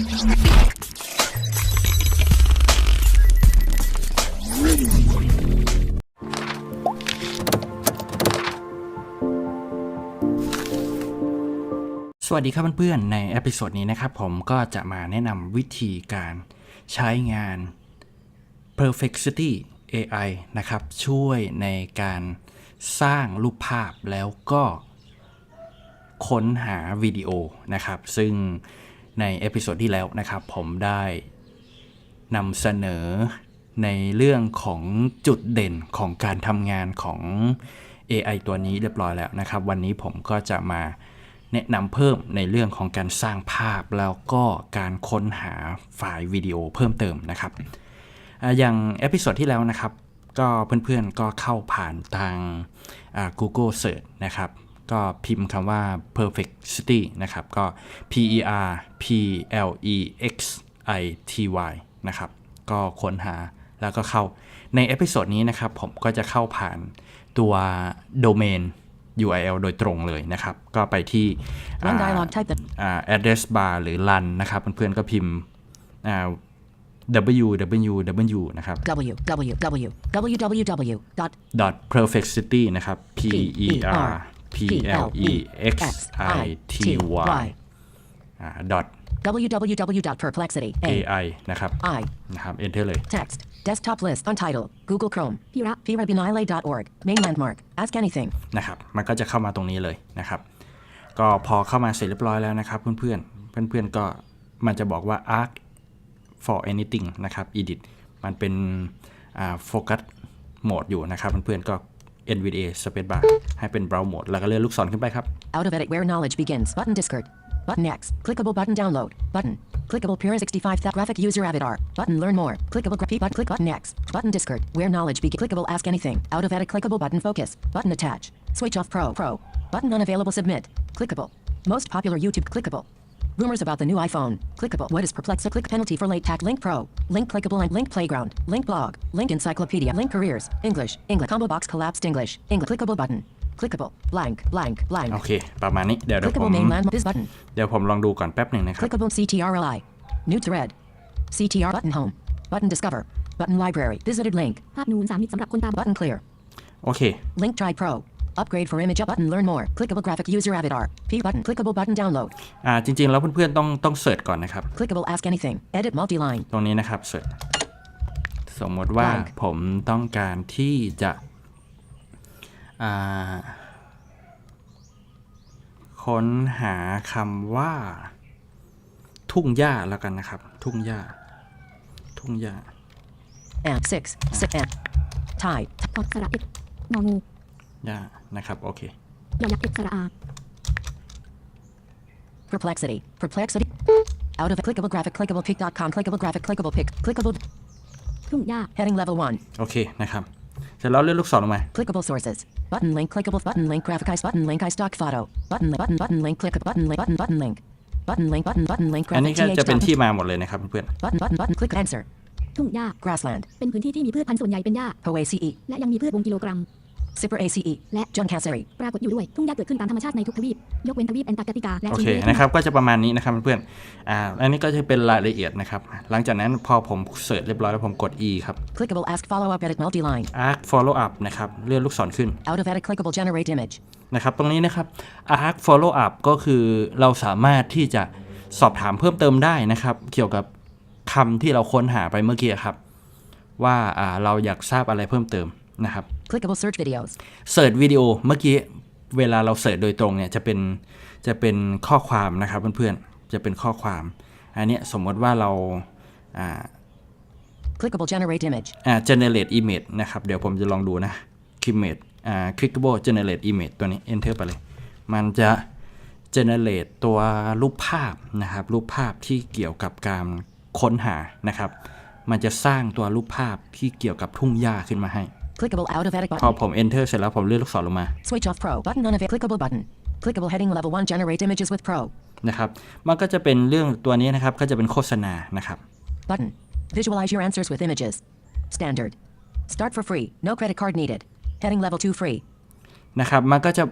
สวัสดีครับเพื่อนๆ ในเอพิโซดนี้นะครับผมก็จะมาแนะนำวิธีการใช้งาน Perfectity AI นะครับ ช่วยในการสร้างรูปภาพแล้วก็ค้นหาวิดีโอนะครับ ซึ่ง ในเอพิโซดที่แล้วนะครับผมได้นำเสนอในเรื่องของจุดเด่นของการทำงานของ AI ตัวนี้เรียบร้อยแล้วนะครับ วันนี้ผมก็จะมาแนะนำเพิ่มในเรื่องของการสร้างภาพแล้วก็การค้นหาไฟล์วิดีโอเพิ่มเติมนะครับอย่างเอพิโซดที่แล้วนะครับ ก็เพื่อนๆก็เข้าผ่านทาง Google Search นะครับ ก็พิมพ์คำว่า perfect city นะครับ ก็ P E R P L E X I T Y นะครับ ก็ค้นหาแล้วก็เข้า ในเอพิโซดนี้นะครับ ผมก็จะเข้าผ่านตัวโดเมน URL โดยตรงเลยนะครับ ก็ไปที่ Run อ่า dialog type the อ่า address bar หรือ run นะครับ เพื่อนๆก็พิมพ์อ่า www นะครับ w w w www dot dot perfect city นะครับ p e r p l e x i t y อ่า dot www dot perplexity a ai นะครับ i นะครับ enter เลย text desktop list untitled Google Chrome pira pirabinile dot org main landmark ask anything นะครับ มันก็จะเข้ามาตรงนี้เลยนะครับ ก็พอเข้ามาเสร็จเรียบร้อยแล้วนะครับ เพื่อนๆ เพื่อนๆ ก็มันจะบอกว่า arc for anything นะครับ edit มันเป็นอ่า focus mode อยู่นะครับ เพื่อนๆ ก็ NVDA space bar ให้เป็น browse mode แล้วก็เลื่อนลูกศรขึ้นไปครับ out of edit where knowledge begins button discard button next clickable button download button clickable pira 65 that graphic user avatar button learn more clickable graphic button click button next button discard where knowledge begins clickable ask anything out of edit clickable button focus button attach switch off pro pro button unavailable submit clickable most popular YouTube clickable Rumors about the new iPhone. Clickable. What is perplex? Click penalty for late tag. Link pro. Link clickable and link playground. Link blog. Link encyclopedia. Link careers. English. English. Combo box collapsed English. English. Clickable button. Clickable. Blank. Blank. Blank. โอเค ประมาณนี้ เดี๋ยวเดี๋ยวผม Clickable main land. This button. เดี๋ยวผมลองดูก่อนแป๊บหนึ่งนะครับ Clickable CTRLI. New thread. CTR button home. Button discover. Button library. Visited link. ภาพนูนสามมิตรสำหรับคนตาบอด Button clear. โอเค Link try pro. Upgrade for image up button. Learn more. Clickable graphic user avatar. P button. Clickable button download. อ่าจริงๆ แล้วเพื่อนๆต้องต้องเสิร์ชก่อนนะครับ Clickable ask anything. Edit multi-line. ตรงนี้นะครับเสิร์ชสมมติว่า Blank ผมต้องการที่จะอ่าค้นหาคำว่า ทุ่งหญ้าแล้วกันนะครับ ทุ่งหญ้า ทุ่งหญ้า And six. Six and. Tie. กอดสระเอ็ดงองู หญ้านะครับ โอเคยอยักษ์เอ็ดสระอา Perplexity. Perplexity. Out of a clickable graphic. Clickable pic.com. Clickable graphic. Clickable pic. Clickable. ทุ่งหญ้า Heading level one. โอเคนะครับเสร็จแล้วเลื่อนลูกศรลงมา Clickable sources. Button link. Clickable button link. Graphic ice button link. I stock photo. Button link. Button button link. Click button link. Button button link. Button link. Button button link. อันนี้ Graphic ก็จะ th. เป็น dot- ที่มาหมดเลยนะครับเพื่อน Button button button. Click answer. ทุ่งหญ้า Grassland. เป็นพื้นที่ที่มีพืชพันธุ์ส่วนใหญ่เป็นหญ้า Poace. และยังมีพืชวงกิโลกรัม Zipper ace. และ Juncasseri. ปรากฏอยู่ด้วย ทุ่งหญ้าเกิดขึ้นตามธรรมชาติในทุกทวีป ยกเว้นทวีปแอนตาร์กติกา และๆโอชิเคลีนะครับ ก็จะประมาณนี้นะครับเพื่อนๆอ่าอันนี้ก็จะเป็นรายละเอียดนะครับ หลังจากนั้นพอผมเสิร์ชเรียบร้อยแล้วผมกด E ครับ Clickable ask follow up edit multi line. arc follow up นะครับ เลื่อนลูกศรขึ้น Out of edit. Clickable generate image. นะครับ ตรงนี้นะครับ arc follow up ก็คือเราสามารถที่จะสอบถามเพิ่มเติมได้นะครับ เกี่ยวกับคำที่เราค้นหาไปเมื่อกี้ครับ ว่าอ่าเราอยากทราบอะไรเพิ่มเติม นะครับ Clickable search videos. เสิร์ชวิดีโอเมื่อกี้เวลาเราเสิร์ชโดยตรงเนี่ยจะเป็นจะเป็นข้อความนะครับเพื่อนๆ จะเป็นข้อความ อันเนี้ยสมมติว่าเราอ่า Clickable generate image. อ่า generate image นะครับ เดี๋ยวผมจะลองดูนะ image อ่า clickable generate image ตัวนี้ enter ไปเลย มันจะ generate ตัวรูปภาพนะครับ รูปภาพที่เกี่ยวกับการค้นหานะครับ มันจะสร้างตัวรูปภาพที่เกี่ยวกับทุ่งหญ้าขึ้นมาให้ Clickable out of edit พอ button. ผม enter เสร็จแล้วผมเลื่อนลูกศรลงมา Switch off pro. Button unavailable. Clickable button. Clickable heading level one generate images with pro. นะครับ มันก็จะเป็นเรื่องตัวนี้นะครับ ก็จะเป็นโฆษณานะครับ Button. Visualize your answers with images. Standard. Start for free. No credit card needed. Heading level 2 free. นะครับ มันก็จะ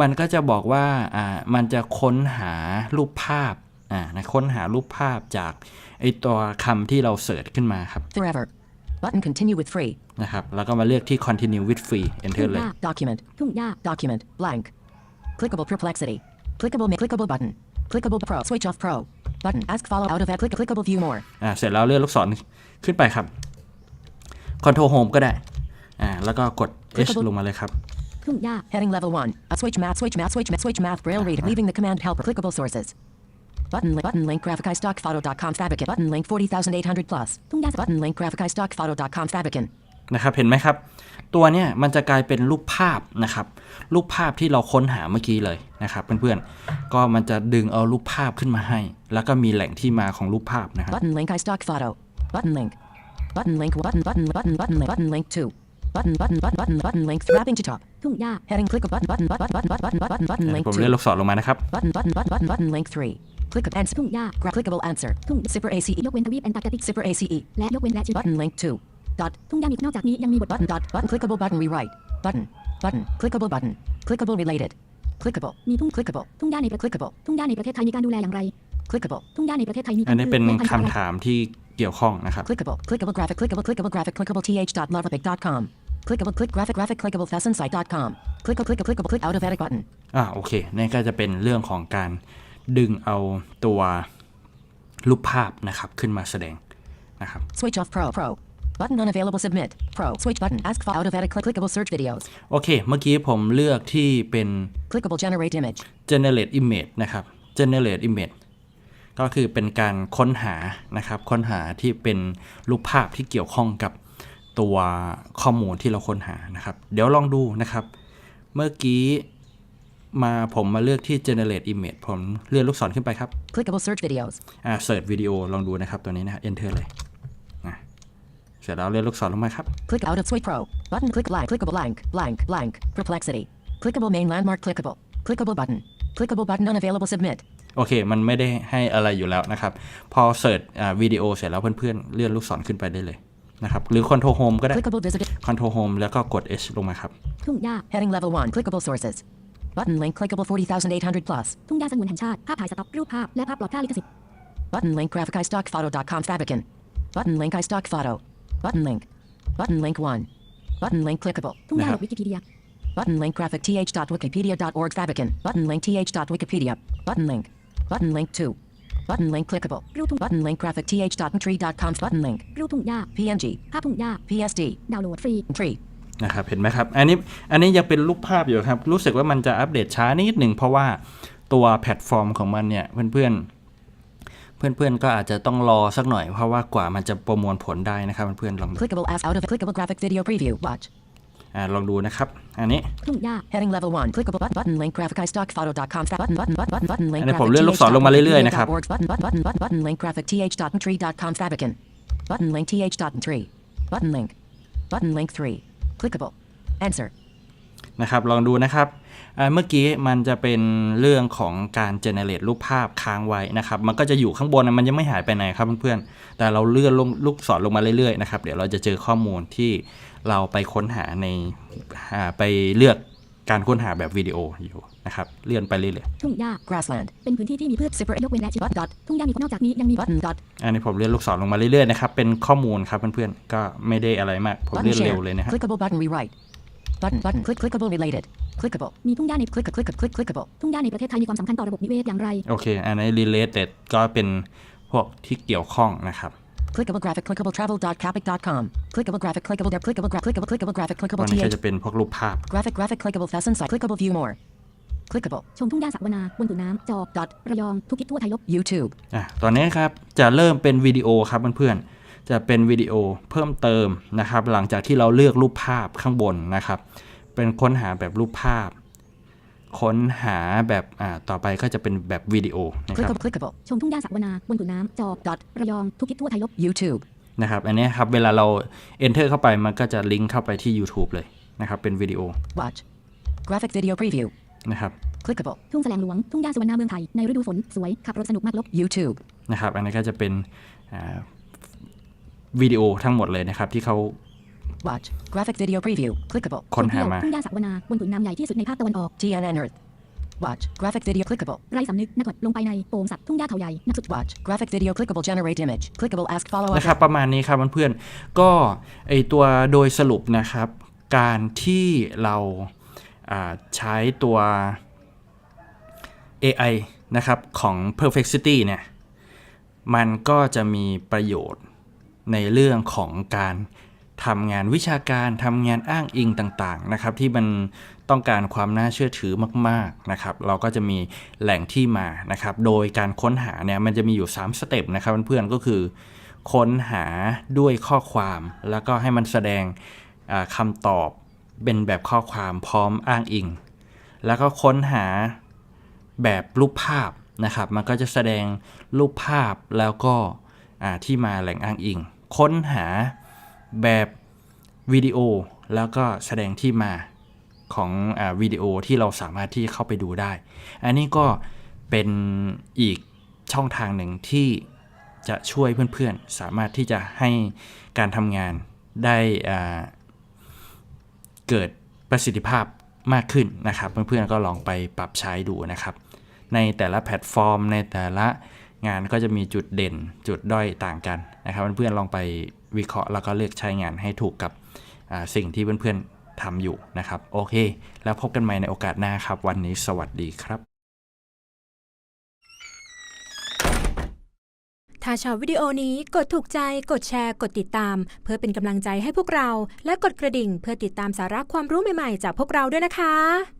มันก็จะบอกว่า อ่า มันจะค้นหารูปภาพ อ่านะค้นหารูปภาพจากไอตัวคำที่เราเสิร์ชขึ้นมาครับ Forever. Button continue with free. นะครับ แล้วก็มาเลือกที่ continue with free enter เลย Document. ทุ่งหญ้า Document. Blank. Clickable perplexity. Clickable ma- clickable button. Clickable pro. Switch off pro. Button. Ask follow out of ad. Click clickable view more. อ่าเสร็จแล้วเลื่อนลูกศรขึ้นไปครับ control home ก็ได้อ่าแล้วก็กด H ลงมาเลยครับทุ่งหญ้า Heading level one. A switch math. Switch math. Switch math. Switch math. Braille reader. Leaving the command helper. Clickable sources. Button link. Button link. Graphic stockphoto.com. Fabricant. Button link 40,800 plus. ทุ่งหญ้า Button link. Graphic stockphoto.com. Fabricant. นะครับเห็นไหมครับ ตัวเนี้ยมันจะกลายเป็นรูปภาพนะครับ รูปภาพที่เราค้นหาเมื่อกี้เลยนะครับเพื่อนๆก็มันจะดึงเอารูปภาพขึ้นมาให้ แล้วก็มีแหล่งที่มาของรูปภาพนะครับ button link i stock photo button link button link button button button button button link to button button button button button link wrapping to top ทุ่งหญ้า heading click button button button button button button button link ผมเลื่อนลูกศรลงมานะครับ button button button button button link 3 click answer ทุ่งหญ้า clickable answer ทุ่ง zipper ace ยกเว้นทวีปแอนตาร์กติก zipper ace และยกเว้นและ button link 2 Dot. ทุ่งหญ้ามีนอกจากนี้ยังมีบท Button dot. Button clickable button rewrite. Button. Button. Clickable button. Clickable related. Clickable. มีทุ่ง Clickable. ทุ่งหญ้าในประ Clickable. ทุ่งหญ้าในประเทศไทยมีการดูแลอย่างไร Clickable. ทุ่งหญ้าในประเทศไทยมีอันนี้เป็นและพันธุ์คำถามที่เกี่ยวข้องนะครับ Clickable. Clickable graphic. Clickable. Clickable graphic. Clickable th dot lovepic dot com. Clickable. Click graphic. Graphic. Clickable fastenSite dot com. Clickable. Clickable. Clickable. Click out of edit button. อ่าโอเคนี่ก็จะเป็นเรื่องของการดึงเอาตัวรูปภาพนะครับขึ้นมาแสดงนะครับ Switch off pro. Pro. Button unavailable. Submit. Pro. Switch button. Ask for out of edit. Click. Clickable search videos. โอเค เมื่อกี้ผมเลือกที่เป็น Clickable generate image. generate image นะครับ generate image ก็คือเป็นการค้นหานะครับ ค้นหาที่เป็นรูปภาพที่เกี่ยวข้องกับตัวข้อมูลที่เราค้นหานะครับ เดี๋ยวลองดูนะครับ เมื่อกี้มาผมมาเลือกที่ generate image ผมเลื่อนลูกศรขึ้นไปครับ Clickable search videos. อ่าเสิร์ชวิดีโอลองดูนะครับตัวนี้นะ enter เลยนะ เสร็จแล้วเลื่อนลูกศรลงมาครับ Click out of Switch Pro. Button click blank. Clickable blank. Blank. Blank. Perplexity. Clickable main landmark. Clickable. Clickable button. Clickable button unavailable. Submit. โอเค มันไม่ได้ให้อะไรอยู่แล้วนะครับ พอเสิร์ชอ่าวิดีโอเสร็จแล้วเพื่อนๆ เลื่อนลูกศรขึ้นไปได้เลยนะครับ หรือ Control Home ก็ได้ Clickable visited. Control Home แล้วก็กด H ลงมาครับ ทุ่งหญ้า Heading level 1. Clickable sources. Button link. Clickable 40,800 plus. ทุ่งหญ้าสงวนแห่งชาติ ภาพถ่ายสต็อก รูปภาพ และภาพปลอดค่าลิขสิทธิ์ Button link. Graphic iStockPhoto.com. Fabricant. Button link. iStockPhoto. Button link. Button link 1. Button link. Clickable. ทุ่งหญ้านะหคลรับบวิกิพีเดีย Button link. Graphic th.wikipedia.org. Fabricant. Button link. th.wikipedia. Button link. Button link 2. Button link. Clickable. รูปทุ่ง Button link. Graphic th.tree.com. Button link. รูปทุ่งหญ้า PNG. ภาพทุ่งหญ้า PSD. ดาวน์โหลดฟรี Tree. นะครับเห็นไหมครับ อันนี้อันนี้ยังเป็นรูปภาพอยู่ครับ รู้สึกว่ามันจะอัปเดตช้านิดหนึ่งเพราะว่าตัวแพลตฟอร์มของมันเนี่ยเพื่อนๆ เพื่อนๆ ก็อาจจะต้องรอสักหน่อยเพราะว่ากว่ามันจะประมวลผลได้นะครับเพื่อนๆลองดู Clickable as out of clickable graphic video preview. Watch. อ่าลองดูนะครับ อันนี้ทุ่งหญ้า Heading level one. Clickable button button link graphic iStockphoto.com. Button button button button button link อันนี้ผม graphic เลื่อนลูกศรลงมาเรื่อยๆนะครับ th.wikipedia.org. Button button button button button link graphic th.tree.com. Fabricant. Button link th.tree. Button link. Button link three. Clickable. Answer. นะครับลองดูนะครับอ่าเมื่อกี้มันจะเป็นเรื่องของการเจเนเรตรูปภาพค้างไว้นะครับ มันก็จะอยู่ข้างบนนะมันยังไม่หายไปไหนครับเพื่อนๆ แต่เราเลื่อนลงลูกศรลงมาเรื่อยๆนะครับเดี๋ยวเราจะเจอข้อมูลที่เราไปค้นหาในอ่าไปเลือกการค้นหาแบบวิดีโออยู่นะครับเลื่อนไปเรื่อยทุ่งหญ้า Grassland. เป็นพื้นที่ที่มีพืช Zipper ยกเว้นและชี button dot ทุ่งหญ้ามีนอกจากนี้ยังมี button dot ๆอันนี้ผมเลื่อนลูกศรลงมาเรื่อยๆนะครับเป็นข้อมูลครับเพื่อนๆก็ไม่ได้อะไรมากผม button เลื่อนเร็ว share. เลยนะครับ Clickable button rewrite. Button button click clickable related. Clickable. มีทุ่งหญ้าใน Click click click clickable. ทุ่งหญ้าในประเทศไทยมีความสำคัญต่อระบบนิเวศอย่างไร โอเค อันนี้ related ก็เป็นพวกที่เกี่ยวข้องนะครับ Clickable graphic clickable travel.capic.com. Clickable graphic clickable there clickable gra- clickable clickable graphic วั clickable นนี้ก็ th จะเป็นพวกรูปภาพ graphic graphic clickable fasten site clickable view more. Clickable ชมทุ่งหญ้าสักวนาบนผืนน้ำจอบ dot ระยองทุกทิศทั่วไทยลบ YouTube อะตอนนี้ครับจะเริ่มเป็นวิดีโอครับเพื่อนๆ จะเป็นวิดีโอเพิ่มเติมนะครับ หลังจากที่เราเลือกรูปภาพข้างบนนะครับ เป็นค้นหาแบบรูปภาพ ค้นหาแบบอ่าต่อไปก็จะเป็นแบบวิดีโอนะครับ clickable clickable ชมทุ่งหญ้าสักวนาบนผืนน้ำจอบ dot ระยองทุกทิศทั่วไทยลบ YouTube นะครับอันนี้ครับเวลาเรา enter เข้าไปมันก็จะลิงก์เข้าไปที่ YouTube เลยนะครับ เป็นวิดีโอ watch graphic video preview นะครับ clickable ทุ่งแสลงหลวง ทุ่งหญ้าสวรรณาเมืองไทย ในฤดูฝน สวย ขับรถสนุกมากลบ YouTube นะครับ อันนี้ก็จะเป็น วิดีโอทั้งหมดเลยนะครับ ที่เขา watch graphic video preview clickable ค้นหามา ทุ่งหญ้าสักวนาบนผืนน้ำใหญ่ที่สุดในภาคตะวันออก TNN Earth Watch. Graphic video clickable. ไร้สำนึกนักกดลงไปในโป่งสัตว์ทุ่งหญ้าเขาใหญ่นักสุด Watch. Graphic video clickable. Generate image. Clickable. Ask follow up. นะครับประมาณนี้ครับเพื่อนๆก็ไอตัวโดยสรุปนะครับ การที่เราอ่าใช้ตัว AI นะครับของ Perfectity เนี่ยมันก็จะมีประโยชน์ ในเรื่องของการทำงานวิชาการทำงานอ้างอิงต่างๆนะครับ ที่มันต้องการความน่าเชื่อถือมากๆนะครับ เราก็จะมีแหล่งที่มานะครับ โดยการค้นหาเนี่ยมันจะมีอยู่ 3 สเต็ปนะครับเพื่อนๆก็คือ ค้นหาด้วยข้อความ แล้วก็ให้มันแสดงคำตอบเป็นแบบข้อความพร้อมอ้างอิง แล้วก็ค้นหาแบบรูปภาพนะครับ มันก็จะแสดงรูปภาพแล้วก็ที่มาแหล่งอ้างอิง ค้นหาแบบวิดีโอ แล้วก็แสดงที่มาของอวิดีโอที่เราสามารถที่เข้าไปดูได้ อันนี้ก็เป็นอีกช่องทางหนึ่งที่จะช่วยเพื่อนๆ สามารถที่จะให้การทำงานได้เกิดประสิทธิภาพมากขึ้นนะครับ เพื่อนๆก็ลองไปปรับใช้ดูนะครับ ในแต่ละแพลตฟอร์ม ในแต่ละ งานก็จะมีจุดเด่นจุดด้อยต่างกันนะครับเพื่อนๆลองไปวิเคราะห์แล้วก็เลือกใช้งานให้ถูกกับสิ่งที่เพื่อนๆทำอยู่นะครับ โอเค แล้วพบกันใหม่ในโอกาสหน้าครับ วันนี้สวัสดีครับ ถ้าชอบวิดีโอนี้กดถูกใจ กดแชร์ กดติดตาม เพื่อเป็นกำลังใจให้พวกเรา และกดกระดิ่งเพื่อติดตามสาระความรู้ใหม่ๆ จากพวกเราด้วยนะคะ